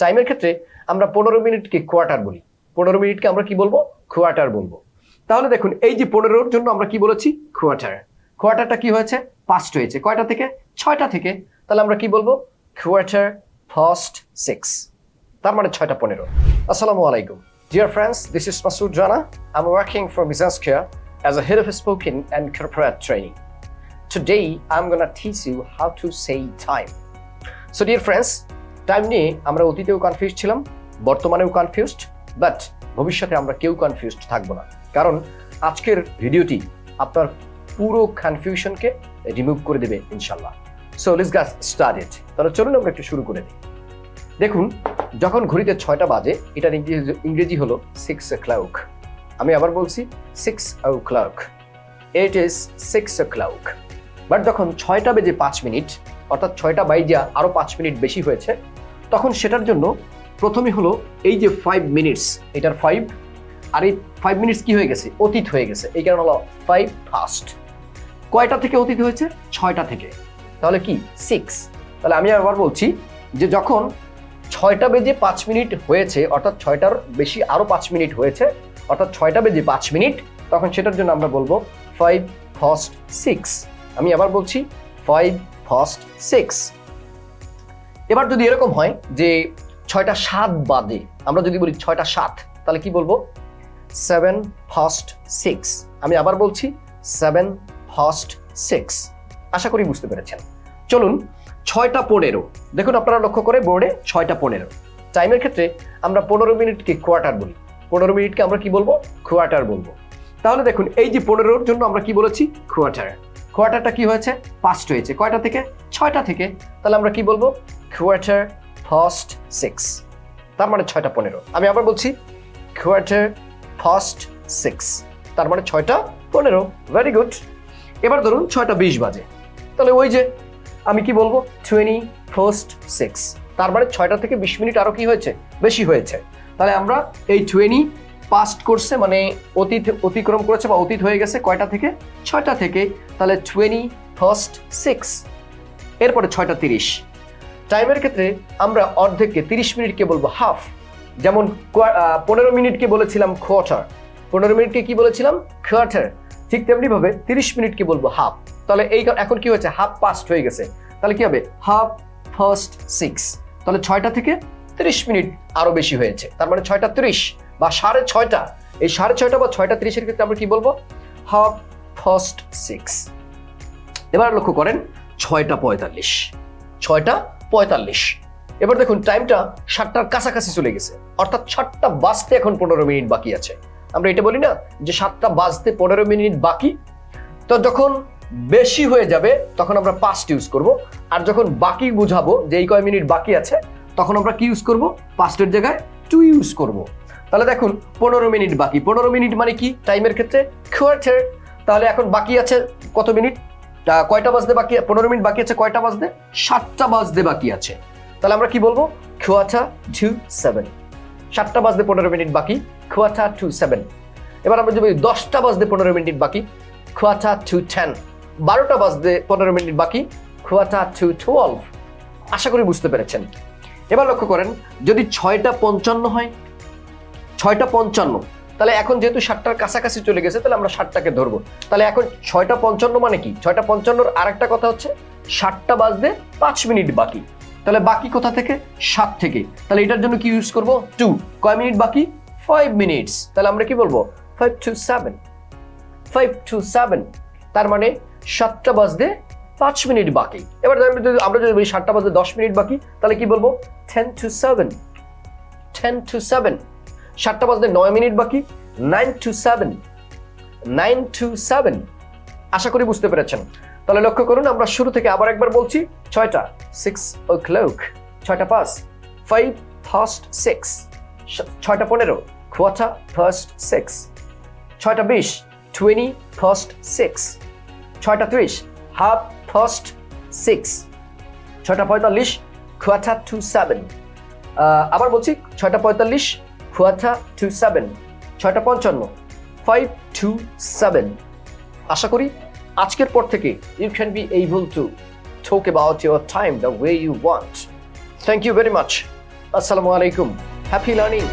টাইমের ক্ষেত্রে আমরা পনেরো মিনিটকে কোয়ার্টার বলি। পনেরো মিনিটকে আমরা কি বলব? কোয়ার্টার বলব। তাহলে দেখুন এই যে পনেরোর জন্য আমরা কি বলেছি? কোয়ার্টার কোয়ার্টারটা কি হয়েছে? পাস্ট হয়েছে। কয়টা থেকে? ছয়টা থেকে। তাহলে আমরা কি বলব? কোয়ার্টার ফার্স্ট সিক্স তার মানে ছয়টা পনেরো। আসসালামু আলাইকুম। Dear friends this is Masud Rana I am working for Business Care as a head of spoken and corporate training Today, I'm gonna teach you how to say time. So, dear friends, time নিয়ে আমরা অতীতেও confuse ছিলাম, বর্তমানেও confused but ভবিষ্যতে আমরা কেউ confused থাকব না। কারণ আজকের ভিডিওটি আপনার পুরো কনফিউশনকে রিমুভ করে দেবে ইনশাল্লাহ সো লিস গাছ স্টার্টেড তাহলে চলুন আমরা একটু শুরু করে দিই। দেখুন, যখন ঘড়িতে ছয়টা বাজে, এটার ইংরেজি হলো সিক্স ক্লাউক আমি আবার বলছি six o'clock it is six clock but যখন ছয়টা বেজে পাঁচ মিনিট অর্থাৎ ছয়টা বাইজা আরও পাঁচ মিনিট বেশি হয়েছে, তখন সেটার জন্য প্রথমে হলো এই যে ফাইভ মিনিটস এটার ফাইভ আর এই ফাইভ মিনিটস কি হয়ে গেছে? অতীত হয়ে গেছে। এই কারণে হলো ফাইভ ফাস্ট কয়টা থেকে অতীত হয়েছে? ছয়টা থেকে। তাহলে কি? সিক্স তাহলে আমি আবার বলছি যে যখন ছয়টা বেজে পাঁচ মিনিট হয়েছে, অর্থাৎ ছয়টার বেশি আরও পাঁচ মিনিট হয়েছে, অর্থাৎ ছয়টা বেজে পাঁচ মিনিট, তখন সেটার জন্য আমরা বলব ফাইভ ফার্স্ট সিক্স আমি আবার বলছি ফাইভ ফার্স্ট সিক্স এবার যদি এরকম হয় যে ছয়টা সাত বাদে, আমরা যদি বলি ছয়টা সাত, তাহলে কি বলব? সেভেন ফার্স্ট সিক্স আমি আবার বলছি সেভেন ফার্স্ট সিক্স আশা করি বুঝতে পেরেছেন। চলুন, ছয়টা পনেরো। দেখুন আপনারা লক্ষ্য করে বোর্ডে ছয়টা পনেরো। টাইমের ক্ষেত্রে আমরা পনেরো মিনিটকে কোয়ার্টার বলি। পনেরো মিনিটকে আমরা কি বলব? কোয়ার্টার বলব। তাহলে দেখুন, এই যে পনেরোর জন্য আমরা কি বলেছি? কোয়ার্টার কোয়ার্টারটা কি হয়েছে? পাস্ট হয়েছে। কয়টা থেকে? ছয়টা থেকে। তাহলে আমরা কি বলব? কোয়ার্টার ফার্স্ট সিক্স তার মানে ছয়টা পনেরো। আমি আবার বলছি কোয়ার্টার ফার্স্ট সিক্স তার মানে ছয়টা পনেরো। ভেরি গুড এবার ধরুন ছয়টা বিশ বাজে। তাহলে ওই যে আমি কি বলব? টোয়েন্টি ফার্স্ট সিক্স তার মানে ছয়টা থেকে বিশ মিনিট আরও কি হয়েছে? বেশি হয়েছে। তাহলে আমরা এই টোয়েন্টি পাস্ট করছে মানে অতীত, অতিক্রম করেছে বা অতীত হয়ে গেছে কয়টা থেকে? ছয়টা থেকে। তাহলে টোয়েন্টি ফার্স্ট সিক্স এরপরে ছয়টা তিরিশ। টাইমের ক্ষেত্রে আমরা অর্ধেককে তিরিশ মিনিটকে বলব হাফ যেমন পনেরো মিনিটকে বলেছিলাম কোয়ার্টার পনেরো মিনিটকে কি বলেছিলাম? কোয়ার্টার ঠিক তেমনি ভাবে তিরিশ মিনিটকে বলব হাফ তাহলে এই এখন কি হয়েছে? হাফ পাস্ট হয়ে গেছে। তাহলে কি হবে? হাফ ফার্স্ট সিক্স তাহলে ছয়টা থেকে তিরিশ মিনিট আরও বেশি হয়েছে। তার মানে ছয়টা তিরিশ। বা সাড়ে ছয়টা, এই সাড়ে ছয়টা বা ছয়টা তিরিশের ক্ষেত্রে আমরা কি বলব? Half past six. এবার লক্ষ্য করেন, ছয়টা পঁয়তাল্লিশ। ছয়টা পঁয়তাল্লিশ। এবার দেখুন, টাইমটা সাতটার কাছাকাছি চলে গেছে। অর্থাৎ সাতটা বাজতে এখন পনেরো মিনিট বাকি আছে। আমরা এটা বলি না যে সাতটা বাজতে পনেরো মিনিট বাকি। তো যখন বেশি হয়ে যাবে, তখন আমরা পাস্ট ইউজ করব। আর যখন বাকি বুঝাবো যে এই কয় মিনিট বাকি আছে, তখন আমরা কি ইউজ করব? পাস্টের জায়গায় টু ইউজ করব। তাহলে দেখুন, পনেরো মিনিট বাকি। পনেরো মিনিট মানে কি? টাইমের ক্ষেত্রে কোয়ার্টার তাহলে এখন বাকি আছে কত মিনিট? কয়টা বাজতে বাকি? পনেরো মিনিট বাকি আছে কয়টা বাজতে? সাতটা বাজতে বাকি আছে। তাহলে আমরা কি বলব? খোয়াটা টু সেভেন সাতটা বাজতে পনেরো মিনিট বাকি খোয়াটা টু সেভেন এবার আমরা যদি দশটা বাজতে পনেরো মিনিট বাকি খোয়াটা টু টেন বারোটা বাজতে পনেরো মিনিট বাকি খোয়াটা টু টুয়েলভ আশা করি বুঝতে পেরেছেন। এবার লক্ষ্য করেন, যদি ছয়টা পঞ্চান্ন হয় ছয়টা পঞ্চান্ন। তাহলে এখন যেহেতু ষাটটার কাছাকাছি চলে গেছে, তাহলে আমরা ষাটটাকে ধরবো। তাহলে এখন ছয়টা পঞ্চান্ন মানে কি? ছয়টা পঞ্চান্নর আরেকটা কথা হচ্ছে, ষাটটা বাজতে পাঁচ মিনিট বাকি। তাহলে বাকি কোথা থেকে? সাত থেকে। তাহলে এটার জন্য কি ইউজ করব? টু। কয় মিনিট বাকি? Five minutes. তাহলে আমরা কি বলব? Five to seven. Five to seven. তার মানে সাতটা বাজতে পাঁচ মিনিট বাকি। এবার যদি, আমরা যদি বলি সাতটা বাজতে দশ মিনিট বাকি, তাহলে কি বলব? Ten to seven ten to seven সাতটা বাজতে নয় মিনিট বাকি nine to seven nine to seven আশা করি বুঝতে পেরেছেন। তাহলে লক্ষ্য করুন, আমরা শুরু থেকে আবার একবার বলছি, ছয়টা সিক্স ও ক্লোক ছয়টা পাস ফাইভ ফার্স্ট সিক্স ছয়টা পনেরো কোয়ার্টার ফার্স্ট সিক্স ছয়টা বিশ টোয়েন্টি ফার্স্ট সিক্স ছয়টা ত্রিশ হাফ ফার্স্ট সিক্স ছয়টা পঁয়তাল্লিশ কোয়ার্টার টু সেভেন আবার বলছি, ছয়টা পঁয়তাল্লিশ কোয়ার্টার টু সেভেন, ছয়টা পঞ্চান্ন, ফাইভ টু সেভেন। আশা করি আজকের পর থেকে you can be able to talk about your time the way you want thank you very much আসসালামু আলাইকুম। Happy learning